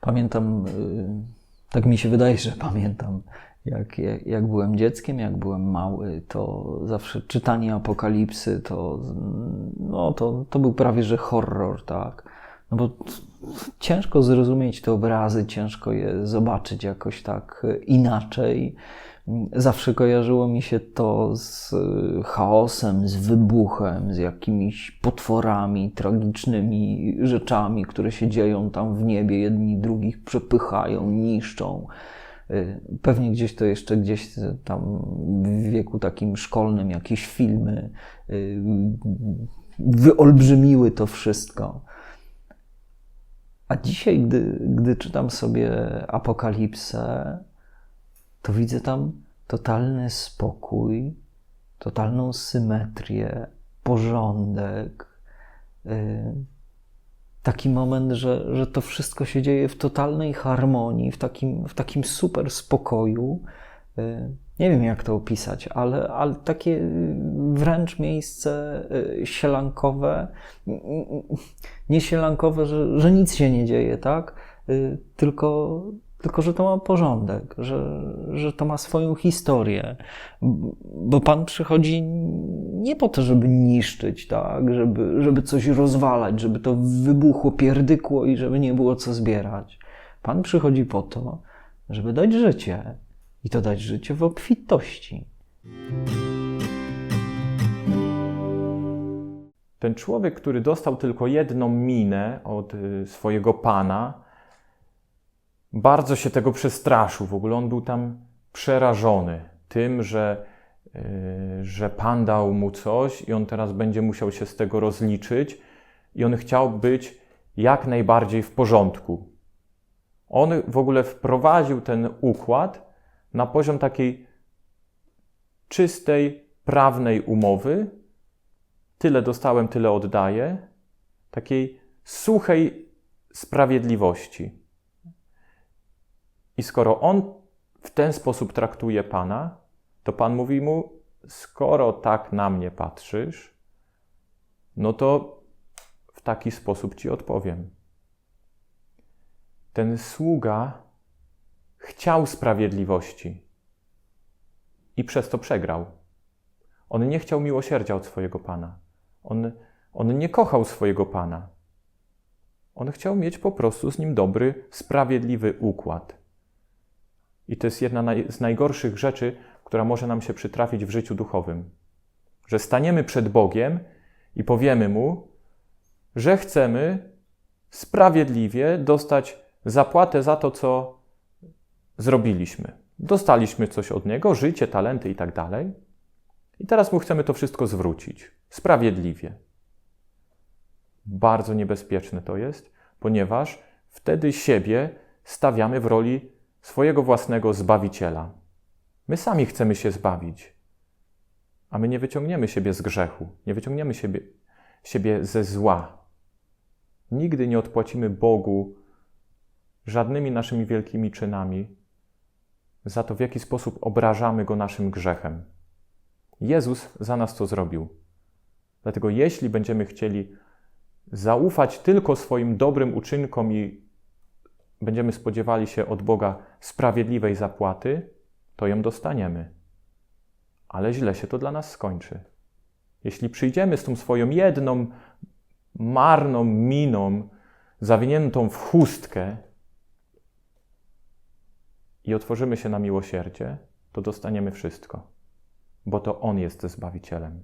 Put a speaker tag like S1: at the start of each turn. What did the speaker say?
S1: Pamiętam, y, tak mi się wydaje, że pamiętam, jak, jak, jak byłem dzieckiem, jak byłem mały, to zawsze czytanie apokalipsy to, no, to, to był prawie że horror, tak. No bo ciężko zrozumieć te obrazy, ciężko je zobaczyć jakoś tak inaczej. Zawsze kojarzyło mi się to z chaosem, z wybuchem, z jakimiś potworami, tragicznymi rzeczami, które się dzieją tam w niebie, jedni drugich przepychają, niszczą. Pewnie gdzieś to jeszcze gdzieś tam w wieku takim szkolnym jakieś filmy wyolbrzymiły to wszystko. A dzisiaj, gdy, gdy czytam sobie Apokalipsę, to widzę tam totalny spokój, totalną symetrię, porządek. Y, taki moment, że, że to wszystko się dzieje w totalnej harmonii, w takim, w takim super spokoju. Y, nie wiem, jak to opisać, ale, ale takie wręcz miejsce y, sielankowe, nie sielankowe, że, że nic się nie dzieje, tak? Tylko, tylko że to ma porządek, że, że to ma swoją historię. Bo Pan przychodzi nie po to, żeby niszczyć, tak? żeby, żeby coś rozwalać, żeby to wybuchło, pierdykło i żeby nie było co zbierać. Pan przychodzi po to, żeby dać życie i to dać życie w obfitości.
S2: Ten człowiek, który dostał tylko jedną minę od y, swojego pana, bardzo się tego przestraszył. W ogóle on był tam przerażony tym, że, yy, że Pan dał mu coś i on teraz będzie musiał się z tego rozliczyć i on chciał być jak najbardziej w porządku. On w ogóle wprowadził ten układ na poziom takiej czystej, prawnej umowy. Tyle dostałem, tyle oddaję. Takiej suchej sprawiedliwości. I skoro on w ten sposób traktuje Pana, to Pan mówi mu: Skoro tak na mnie patrzysz, no to w taki sposób ci odpowiem. Ten sługa chciał sprawiedliwości i przez to przegrał. On nie chciał miłosierdzia od swojego Pana. On, on nie kochał swojego Pana. On chciał mieć po prostu z nim dobry, sprawiedliwy układ. I to jest jedna z najgorszych rzeczy, która może nam się przytrafić w życiu duchowym. Że staniemy przed Bogiem i powiemy Mu, że chcemy sprawiedliwie dostać zapłatę za to, co zrobiliśmy. Dostaliśmy coś od Niego, życie, talenty i tak dalej. I teraz Mu chcemy to wszystko zwrócić. Sprawiedliwie. Bardzo niebezpieczne to jest, ponieważ wtedy siebie stawiamy w roli swojego własnego zbawiciela. My sami chcemy się zbawić, a my nie wyciągniemy siebie z grzechu, nie wyciągniemy siebie, siebie ze zła. Nigdy nie odpłacimy Bogu żadnymi naszymi wielkimi czynami za to, w jaki sposób obrażamy Go naszym grzechem. Jezus za nas to zrobił. Dlatego, jeśli będziemy chcieli zaufać tylko swoim dobrym uczynkom i będziemy spodziewali się od Boga sprawiedliwej zapłaty, to ją dostaniemy. Ale źle się to dla nas skończy. Jeśli przyjdziemy z tą swoją jedną marną miną, zawiniętą w chustkę i otworzymy się na miłosierdzie, to dostaniemy wszystko, bo to On jest Zbawicielem.